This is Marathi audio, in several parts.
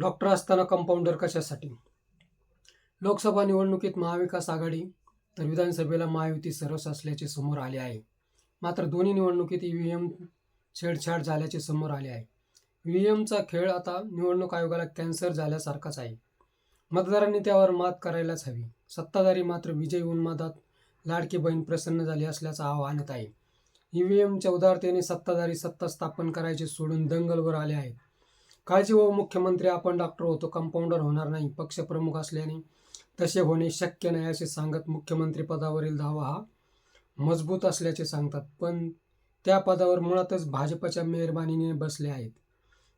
डॉक्टर असताना कंपाऊंडर कशासाठी? लोकसभा निवडणुकीत महाविकास आघाडी तर विधानसभेला महायुती सरस असल्याचे समोर आले आहे. मात्र दोन्ही निवडणुकीत ई व्ही एम छेडछाड झाल्याचे समोर आले आहे. व्ही एमचा खेळ आता निवडणूक आयोगाला कॅन्सर झाल्यासारखाच आहे. मतदारांनी त्यावर मात करायलाच हवी. सत्ताधारी मात्र विजय उन्मादात लाडकी बहीण प्रसन्न झाली असल्याचं आव्हानत आहे. ई व्ही एमच्या उदारतेने सत्ताधारी सत्ता स्थापन करायचे सोडून दंगलवर आले आहेत. काळजी व हो मुख्यमंत्री आपण डॉक्टर होतो कंपाऊंडर होणार नाही पक्षप्रमुख असल्याने तसे होणे शक्य नाही असे सांगत मुख्यमंत्री पदावरील दावा हा मजबूत असल्याचे सांगतात. पण त्या पदावर मुळातच भाजपच्या मेहरबानीने बसले आहेत.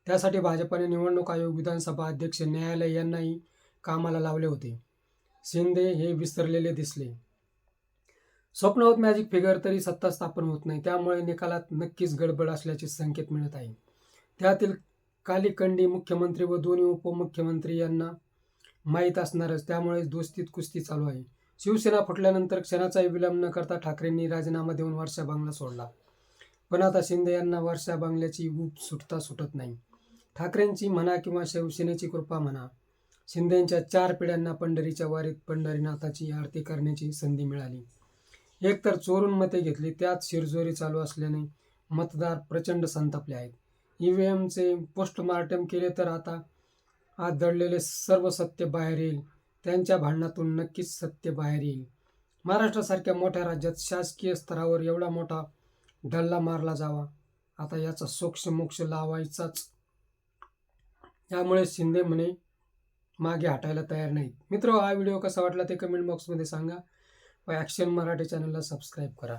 त्यासाठी भाजपाने निवडणूक आयोग विधानसभा अध्यक्ष न्यायालय यांनाही कामाला लावले होते. शिंदे हे विसरलेले दिसले. स्वप्नावत मॅजिक फिगर तरी सत्ता स्थापन होत नाही त्यामुळे निकालात नक्कीच गडबड असल्याचे संकेत मिळत आहे. त्यातील कालीकंडी मुख्यमंत्री व दोन्ही उपमुख्यमंत्री यांना माहीत असणारच. त्यामुळे दोस्तीत कुस्ती चालू आहे. शिवसेना फुटल्यानंतर क्षणाचाही विलंब न करता ठाकरेंनी राजीनामा देऊन वर्षा बांगला सोडला. पण आता शिंदे यांना वर्षा बांगल्याची ऊब सुटता सुटत नाही. ठाकरेंची म्हणा किंवा शिवसेनेची कृपा म्हणा शिंदेंच्या चार पिढ्यांना पंढरीच्या वारीत पंढरीनाथाची आरती करण्याची संधी मिळाली. एकतर चोरून मते घेतली त्यात शिरजोरी चालू असल्याने मतदार प्रचंड संतापले आहेत. ई व्ही एमचे पोस्टमार्टम केले तर आता आज दडलेले सर्व सत्य बाहेर येईल. त्यांच्या भांडणातून नक्कीच सत्य बाहेर येईल. महाराष्ट्रासारख्या मोठ्या राज्यात शासकीय स्तरावर एवढा मोठा डल्ला मारला जावा. आता याचा सोक्ष मोक्ष लावायचाच. त्यामुळे शिंदे म्हणे मागे हटायला तयार नाहीत. मित्र हा व्हिडिओ कसा वाटला ते कमेंट बॉक्समध्ये सांगा. व ॲक्शन मराठी चॅनलला सबस्क्राईब करा.